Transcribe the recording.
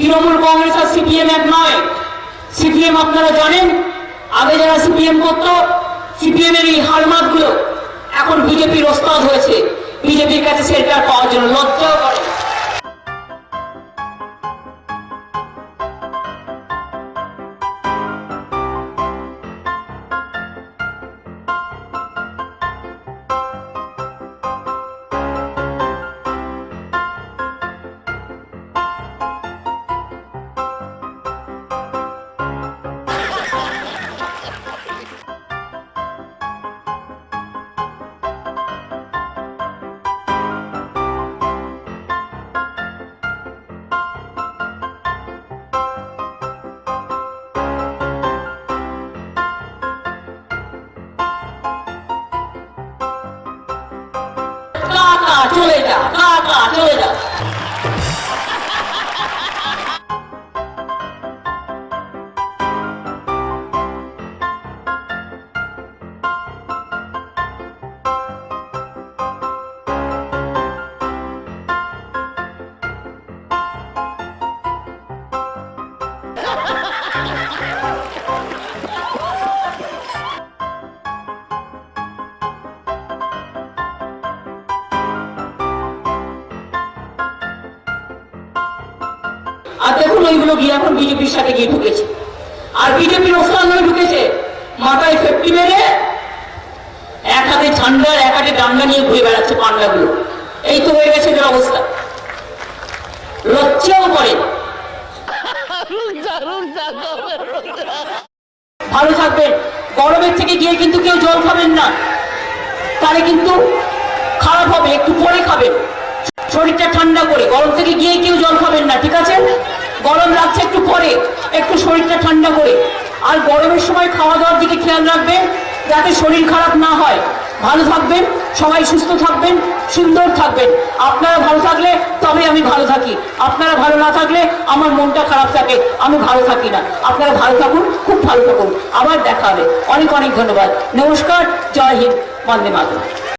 তৃণমূল কংগ্রেস আর CPM এক নয়। CPM আপনারা জানেন, আগে যারা সিপিএম করত সিপিএম এর এই হালমাতগুলো এখন বিজেপির ওস্তাদ হয়েছে। বিজেপির কাছে সেটা পাওয়ার জন্য লজ্জাও করে। চলে যা কা চলে যা। আর দেখুন ওইগুলো গিয়ে এখন বিজেপির সাথে গিয়ে ঢুকেছে। আর বিজেপির ওস্তাদ ঢুকেছে, মাথায় ফেপটি মেরে এক হাতে ঝান্ডার এক হাতে ডান্ডা নিয়ে ঘুরে বেড়াচ্ছে পান্ডাগুলো। এই তো হয়ে গেছে এদের অবস্থা। লজ্জাও করে। ভালো থাকবেন। গরমের থেকে গিয়ে কিন্তু কেউ জল খাবেন না। তাহলে কিন্তু খারাপ হবে, একটু পরে খাবেন। শরীরটা ঠান্ডা করে, গরম থেকে গিয়ে কেউ জল খাবেন না, ঠিক আছে? গরম লাগছে একটু পরে, একটু শরীরটা ঠান্ডা করে। আর গরমের সময় খাওয়া দাওয়ার দিকে খেয়াল রাখবেন, যাতে শরীর খারাপ না হয়। ভালো থাকবেন, সবাই সুস্থ থাকবেন, সুন্দর থাকবেন। আপনারা ভালো থাকলে তবে আমি ভালো থাকি। আপনারা ভালো না থাকলে আমার মনটা খারাপ থাকে, আমি ভালো থাকি না। আপনারা ভালো থাকুন, খুব ভালো থাকুন। আবার দেখা হবে। অনেক অনেক ধন্যবাদ। নমস্কার, জয় হিন্দ, বন্দে মাতরম।